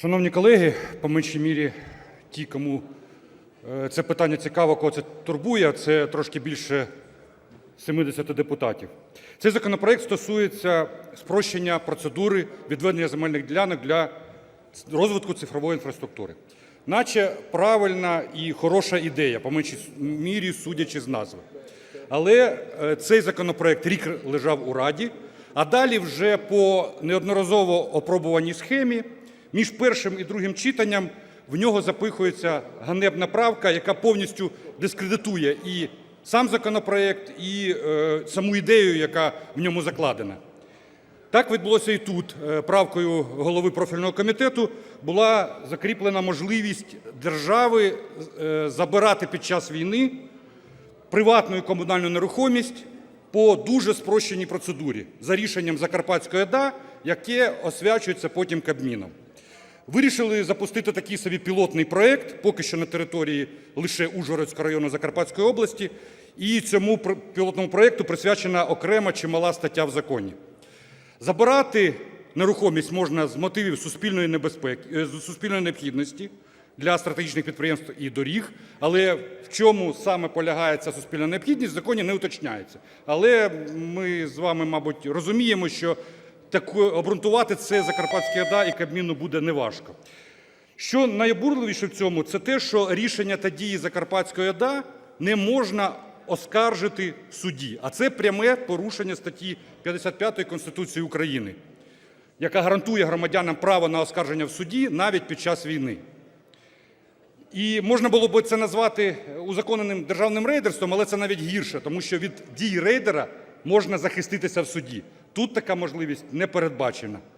Шановні колеги, по меншій мірі ті, кому е, це питання цікаво, кого це турбує, це трошки більше 70 депутатів. Цей законопроект стосується спрощення процедури відведення земельних ділянок для розвитку цифрової інфраструктури. Наче правильна і хороша ідея, по меншій мірі, судячи з назви. Але е, цей законопроект рік лежав у Раді, а далі вже по неодноразово опробуваній схемі між першим і другим читанням в нього запихується ганебна правка, яка повністю дискредитує і сам законопроект, і е, саму ідею, яка в ньому закладена. Так відбулося і тут. Е, Правкою голови профільного комітету була закріплена можливість держави е, забирати під час війни приватну і комунальну нерухомість по дуже спрощеній процедурі за рішенням Закарпатської ОДА, яке освячується потім Кабміном. Вирішили запустити такий собі пілотний проєкт, поки що на території лише Ужгородського району Закарпатської області, і цьому пілотному проєкту присвячена окрема чимала стаття в законі. Забирати нерухомість можна з мотивів суспільної небезпеки, е, суспільної необхідності для стратегічних підприємств і доріг, але в чому саме полягає ця суспільна необхідність, в законі не уточняється. Але ми з вами, мабуть, розуміємо, що таку, обґрунтувати це Закарпатська ОДА і Кабміну буде неважко. Що найобурливіше в цьому, це те, що рішення та дії Закарпатської ОДА не можна оскаржити в суді, а це пряме порушення статті 55 Конституції України, яка гарантує громадянам право на оскарження в суді навіть під час війни. І можна було б це назвати узаконеним державним рейдерством, але це навіть гірше, тому що від дій рейдера можна захиститися в суді. Тут така можливість не передбачена.